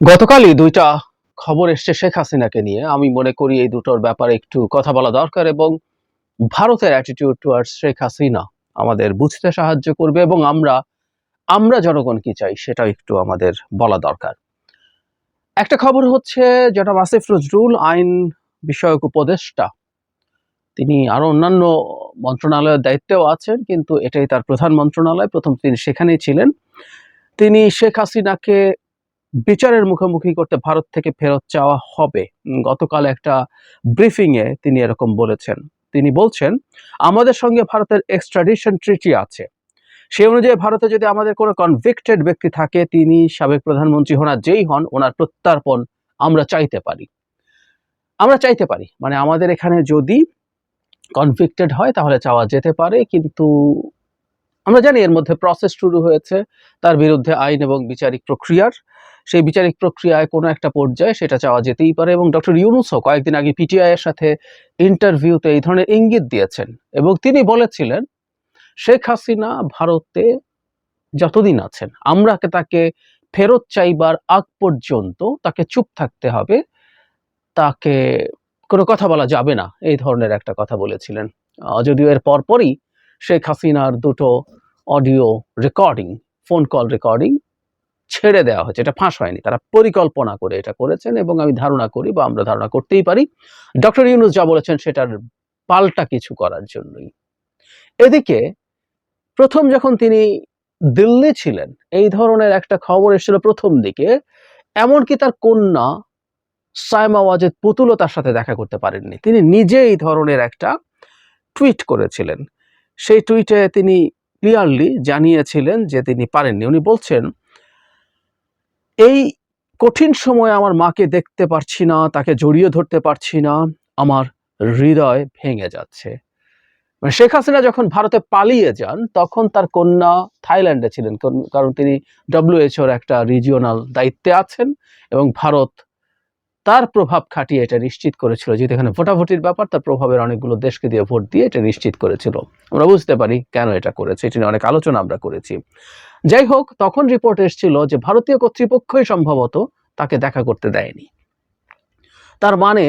গতকালই দুইটা খবর এসছে শেখ হাসিনাকে নিয়ে। আমি মনে করি এই দুটোর ব্যাপারে একটু কথা বলা দরকার এবং ভারতের অ্যাটিটিউড টুয়ার্ডস শেখ হাসিনা আমাদের বুঝতে সাহায্য করবে এবং আমরা আমরা জনগণ কি চাই সেটাও একটু আমাদের বলা দরকার। একটা খবর হচ্ছে যেটা আসিফ নজরুল আইন বিষয়ক উপদেষ্টা, তিনি আরও অন্যান্য মন্ত্রণালয়ের দায়িত্বেও আছেন, কিন্তু এটাই তার প্রধান মন্ত্রণালয়, প্রথম তিনি সেখানেই ছিলেন। তিনি শেখ হাসিনাকে বিচারের মুখোমুখি করতে ভারত থেকে ফেরত চাওয়া হবে। গতকাল একটা ব্রিফিং এ তিনি এরকম বলেছেন। তিনি বলছেন, আমাদের সঙ্গে ভারতের এক্সট্রাডিশন ট্রিটি আছে। সেই অনুযায়ী ভারতে যদি আমাদের কোনো কনভিক্টেড ব্যক্তি থাকে, তিনি সাবেক প্রধানমন্ত্রী হন যেই হন, ওনার প্রত্যার্পণ আমরা চাইতে পারি। আমরা চাইতে পারি। মানে আমাদের এখানে যদি কনভিক্টেড হয়, তাহলে চাওয়া যেতে পারে, কিন্তু আমরা জানি এর মধ্যে প্রসেস শুরু হয়েছে। তার বিরুদ্ধে আইন এবং বিচারিক প্রক্রিয়ার সেই বিচারিক প্রক্রিয়ায় কোনো একটা পর্যায়ে সেটা চাওয়া যেতেই পারে এবং ডক্টর ইউনুসও কয়েকদিন আগে পিটিআই এর সাথে ইন্টারভিউতে এই ধরনের ইঙ্গিত দিয়েছেন এবং তিনি বলেছিলেন, শেখ হাসিনা ভারতে যতদিন আছেন, আমরা তাকে ফেরত চাইবার আগ পর্যন্ত তাকে চুপ থাকতে হবে, তাকে কোনো কথা বলা যাবে না। এই ধরনের একটা কথা বলেছিলেন। যদিও এর পরপরই শেখ হাসিনার দুটো audio recording phone call recording ছেড়ে দেওয়া হয়েছে, এটা ফাঁস হয়নি। তারা পরিকল্পনা করে এটা করেছেন এবং আমি ধারণা করি বা আমরা ধারণা করতেই পারি। ডক্টর ইউনুস যা বলেছেন সেটার পাল্টা কিছু করার জন্যই। এদিকে প্রথম যখন তিনি দিল্লি ছিলেন, এই ধরনের একটা খবর এসেছিল প্রথম দিকে, এমনকি তার কন্যা সায়মা ওয়াজেদ পুতুলও তার সাথে দেখা করতে পারেননি। তিনি নিজে এই ধরনের একটা টুইট করেছিলেন। সেই টুইটে তিনি ক্লিয়ারলি জানিয়েছিলেন যে তিনি পারেননি। উনি বলছেন এই কঠিন সময়ে আমার মাকে দেখতে পারছি না, তাকে জড়িয়ে ধরতে পারছি না, আমার হৃদয় ভেঙে যাচ্ছে। মানে শেখ হাসিনা যখন ভারতে পালিয়ে যান, তখন তার কন্যা থাইল্যান্ডে ছিলেন, কারণ- তিনি ডব্লিউএইচওর একটা রিজিওনাল দায়িত্বে আছেন এবং ভারত তার প্রভাব খাটিয়ে এটা নিশ্চিত করেছিল যেহেতু এখানে ভোটাভুটির ব্যাপার, তার প্রভাবের অনেকগুলো দেশকে দিয়ে ভোট দিয়ে এটা নিশ্চিত করেছিল। আমরা বুঝতে পারি কেন এটা করেছে, এটি নিয়ে অনেক আলোচনা আমরা করেছি। যাই হোক তখন রিপোর্ট এসেছিল যে ভারতীয় কর্তৃপক্ষই সম্ভবত তাকে দেখা করতে দেয়নি। তার মানে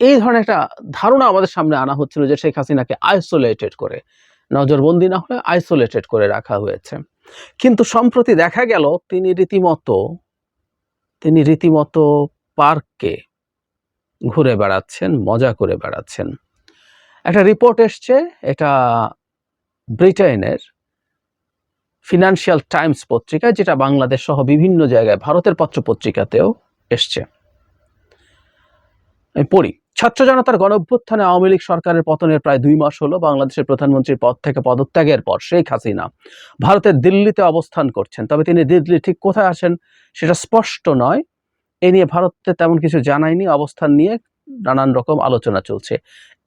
এই ধরনের একটা ধারণা আমাদের সামনে আনা হচ্ছিল যে শেখ হাসিনাকে আইসোলেটেড করে, নজরবন্দি না হলে আইসোলেটেড করে রাখা হয়েছে। কিন্তু সম্প্রতি দেখা গেল তিনি রীতিমতো তিনি রীতিমতো পার্কে ঘুরে বেড়াচ্ছেন, মজা করে বেড়াচ্ছেন। একটা রিপোর্ট এসছে, এটা ব্রিটেনের ফিনান্সিয়াল টাইমস পত্রিকায়, যেটা বাংলাদেশ সহ বিভিন্ন জায়গায়, ভারতের পত্র পত্রিকাতেও এসছে। আমি পড়ি। ছাত্র জনতার গণ অভ্যুত্থানে আওয়ামী লীগ সরকারের পতনের প্রায় দুই মাস হলো বাংলাদেশের প্রধানমন্ত্রীর পদ থেকে পদত্যাগের পর, শেখ হাসিনা ভারতের দিল্লিতে অবস্থান করছেন। তবে তিনি দিল্লি ঠিক কোথায় আসেন সেটা স্পষ্ট নয়। এ নিয়ে ভারতে তেমন কিছু জানায়নি। অবস্থান নিয়ে নানান রকম আলোচনা চলছে।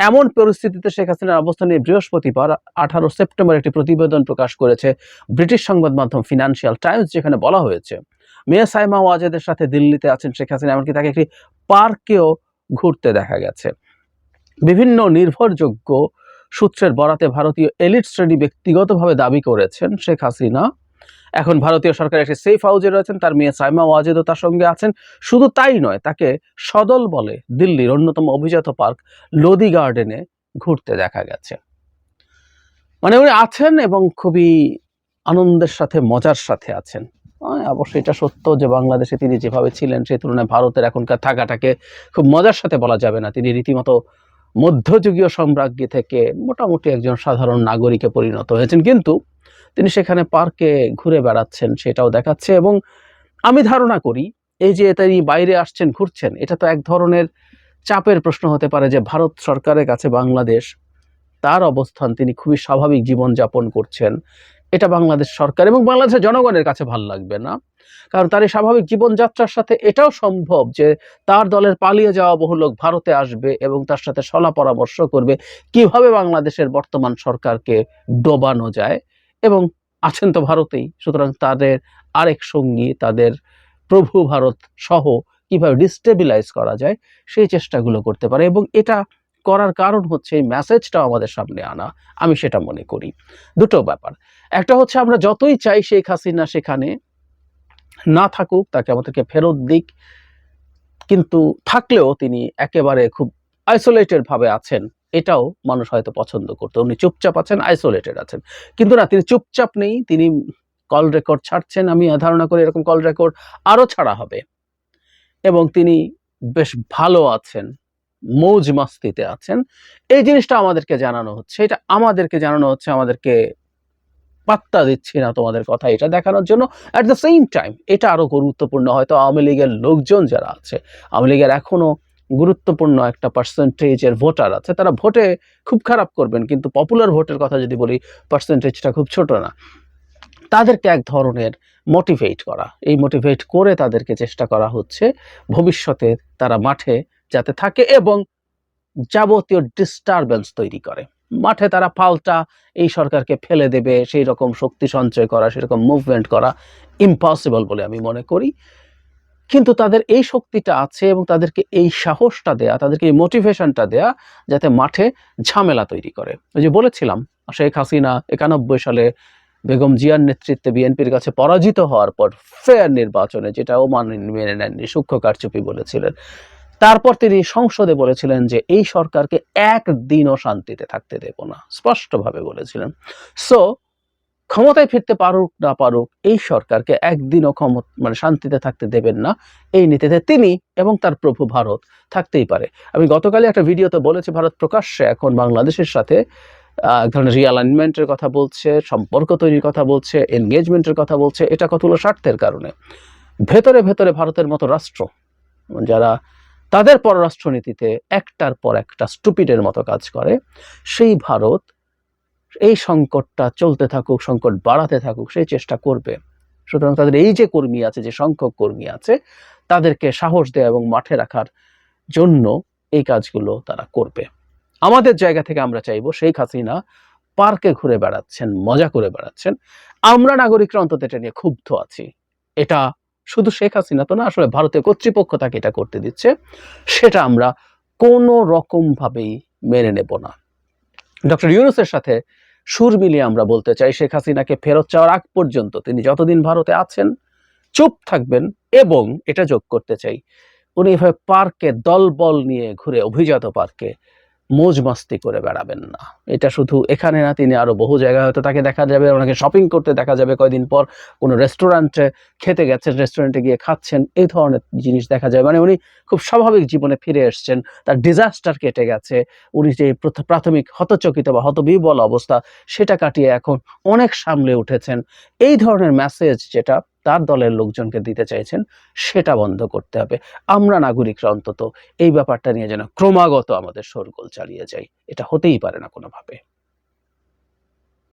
এমন পরিস্থিতিতে শেখ হাসিনার অবস্থান নিয়ে বৃহস্পতিবার আঠারো সেপ্টেম্বর একটি প্রতিবেদন প্রকাশ করেছে ব্রিটিশ সংবাদ মাধ্যম ফিনান্সিয়াল টাইমস, যেখানে বলা হয়েছে, মেয়ে সাইমা ওয়াজেদের সাথে দিল্লিতে আছেন শেখ হাসিনা, এমনকি তাকে একটি পার্কেও ঘুরতে দেখা গেছে। বিভিন্ন নির্ভরযোগ্য সূত্রের বরাতে ভারতীয় এলিট শ্রেণি ব্যক্তিগতভাবে দাবি করেছেন শেখ হাসিনা এখন ভারতীয় সরকার একটি সেফ হাউজে রয়েছেন তার মেয়ে সাইমা ওয়াজেদও তার সঙ্গে আছেন। শুধু তাই নয় তাকে সদল বলে দিল্লির অন্যতম অভিজাত পার্ক লোদি গার্ডেনে ঘুরতে দেখা গেছে। মানে উনি আছেন এবং খুবই আনন্দের সাথে মজার সাথে আছেন। হ্যাঁ, অবশ্যই এটা সত্য যে বাংলাদেশে তিনি যেভাবে ছিলেন সেই তুলনায় ভারতের এখনকার থাকাটাকে খুব মজার সাথে বলা যাবে না। তিনি রীতিমতো মধ্যযুগীয় সম্রাজ্ঞী থেকে মোটামুটি একজন সাধারণ নাগরিকে পরিণত হয়েছেন। কিন্তু তিনি সেখানে পার্কে ঘুরে বেড়াচ্ছেন, সেটাও দেখাচ্ছে এবং আমি ধারণা করি এই যে তিনি বাইরে আসছেন, ঘুরছেন, এটা তো এক ধরনের চাপের প্রশ্ন হতে পারে যে ভারত সরকারের কাছে বাংলাদেশ, তার অবস্থান তিনি খুবই স্বাভাবিক জীবনযাপন করছেন। এটা বাংলাদেশ সরকার এবং বাংলাদেশের জনগণের কাছে ভালো লাগবে না। কারণ তার এই স্বাভাবিক জীবনযাত্রার সাথে এটাও সম্ভব যে তার দলের পালিয়ে যাওয়া বহু লোক ভারতে আসবে এবং তার সাথে সলা পরামর্শ করবে কীভাবে বাংলাদেশের বর্তমান সরকারকে ডোবানো যায়। এবং আছেন তো ভারতেই, সুতরাং তাদের আরেক সঙ্গী, তাদের প্রভু ভারত সহ কীভাবে ডিস্টেবিলাইজ করা যায়, সেই চেষ্টাগুলো করতে পারে এবং এটা করার কারণ হচ্ছে এই মেসেজটাও আমাদের সামনে আনা, আমি সেটা মনে করি। দুটো ব্যাপার। একটা হচ্ছে আমরা যতই চাই শেখ হাসিনা সেখানে না থাকুক, তাকে আমাদেরকে ফেরত দিক, কিন্তু থাকলেও তিনি একেবারে খুব আইসোলেটেড ভাবে আছেন। এটাও মানুষ হয়তো পছন্দ করতো। উনি চুপচাপ আছেন আইসোলেটেড আছেন। কিন্তু না, তিনি চুপচাপ নেই, তিনি কল রেকর্ড ছাড়ছেন, আমি ধারণা করি এরকম কল রেকর্ড আরও ছাড়া হবে। এবং তিনি বেশ ভালো আছেন, মৌজ মাস্তিতে আছেন। এই জিনিসটা আমাদেরকে জানানো হচ্ছে, এটা আমাদেরকে জানানো হচ্ছে, আমাদেরকে পাত্তা দিচ্ছি না তোমাদের কথা এটা দেখানোর জন্য। অ্যাট দ্য সেম টাইম এটা আরও গুরুত্বপূর্ণ, হয়তো আওয়ামী লীগের লোকজন যারা আছে, আওয়ামী লীগের এখনও গুরুত্বপূর্ণ একটা পার্সেন্টেজের ভোটার আছে, তারা ভোটে খুব খারাপ করবেন, কিন্তু পপুলার ভোটের কথা যদি বলি পার্সেন্টেজটা খুব ছোট না। তাদেরকে এক ধরনের মোটিভেট করা, এই মোটিভেট করে তাদেরকে চেষ্টা করা হচ্ছে, ভবিষ্যতে তারা মাঠে যাতে থাকে এবং যাবতীয় ডিস্টারবেন্স তৈরি করে। মাঠে তারা পাল্টা এই সরকারকে ফেলে দেবে, সেই রকম শক্তি সঞ্চয় করা সেরকম মুভমেন্ট করা ইম্পসিবল বলে আমি মনে করি। কিন্তু তাদের এই শক্তিটা আছে এবং তাদেরকে এই সাহসটা দেয়া, তাদেরকে এই মোটিভেশনটা দেয়া যাতে মাঠে ঝামেলা তৈরি করে। ওই যে বলেছিলাম, শেখ হাসিনা একানব্বই সালে বেগম জিয়ার নেতৃত্বে বিএনপির কাছে পরাজিত হওয়ার পর ফেয়ার নির্বাচনে, যেটা ও মানে মেনে নেননি, সূক্ষ্ম কারচুপি বলেছিলেন। তারপর তিনি সংসদে বলেছিলেন যে, এই সরকারকে একদিনও শান্তিতে থাকতে দেব না, স্পষ্টভাবে বলেছিলেন। সো ক্ষমতায় ফিরতে পারুক না পারুক, এই সরকারকে একদিনও ক্ষমতা মানে শান্তিতে থাকতে দেবেন না। এই নীতিতে তিনি এবং তার প্রভু ভারত থাকতেই পারে। আমি গতকালই একটা ভিডিওতে বলেছি, ভারত প্রকাশ্যে এখন বাংলাদেশের সাথে এক ধরনের রিঅ্যালাইনমেন্টের কথা বলছে, সম্পর্ক তৈরির কথা বলছে এনগেজমেন্টের কথা বলছে, এটা কতগুলো স্বার্থের কারণে? ভেতরে ভেতরে ভারতের মতো রাষ্ট্র, যারা তাদের পররাষ্ট্রনীতিতে একটার পর একটা স্টুপিডের মতো কাজ করে, সেই ভারত এই সংকটটা চলতে থাকুক, সংকট বাড়াতে থাকুক সেই চেষ্টা করবে। সুতরাং তাদের এই যে কর্মী আছে, যে সংখ্যক কর্মী আছে, তাদেরকে সাহস দেওয়া এবং মাঠে রাখার জন্য এই কাজগুলো তারা করবে। আমাদের জায়গা থেকে আমরা চাইব শেখ হাসিনা পার্কে ঘুরে বেড়াচ্ছেন, মজা করে বেড়াচ্ছেন। আমরা নাগরিকরা অন্তত এটা নিয়ে ক্ষুব্ধ আছি। এটা শুধু শেখ হাসিনা তো না, আসলে ভারতীয় কর্তৃপক্ষ তাকে এটা করতে দিচ্ছে। সেটা আমরা কোনো রকম ভাবেই মেনে নেব না। ডক্টর ইউনুসের সাথে সুর মিলিয়ে আমরা বলতে চাই, শেখ হাসিনাকে ফেরত চাওয়ার আগ পর্যন্ত তিনি যতদিন ভারতে আছেন, চুপ থাকবেন এবং এটা যোগ করতে চাই। উনি এভাবে পার্কে দলবল নিয়ে ঘুরে অভিজাত পার্কে মোজ মাস্তি করে বেড়াবেন না। এটা শুধু এখানে না, তিনি আরও বহু জায়গায় হয়তো তাকে দেখা যাবে, ওনাকে শপিং করতে দেখা যাবে। কয়দিন পর কোনো রেস্টুরেন্টে খেতে গেছেন রেস্টুরেন্টে গিয়ে খাচ্ছেন, এই ধরনের জিনিস দেখা যায়। মানে উনি খুব স্বাভাবিক জীবনে ফিরে এসেছেন, তার ডিজাস্টার কেটে গেছে। উনি যে প্রথ- প্রাথমিক হতচকিত বা হতবিবল অবস্থা, সেটা কাটিয়ে এখন অনেক সামলে উঠেছেন। এই ধরনের মেসেজ যেটা তার দলের লোকজনকে দিতে চাইছেন, সেটা বন্ধ করতে হবে। আমরা নাগরিকরা অন্তত এই ব্যাপারটা নিয়ে যেন ক্রমাগত আমাদের শোরগোল চালিয়ে যাই। এটা হতেই পারে না কোনোভাবে।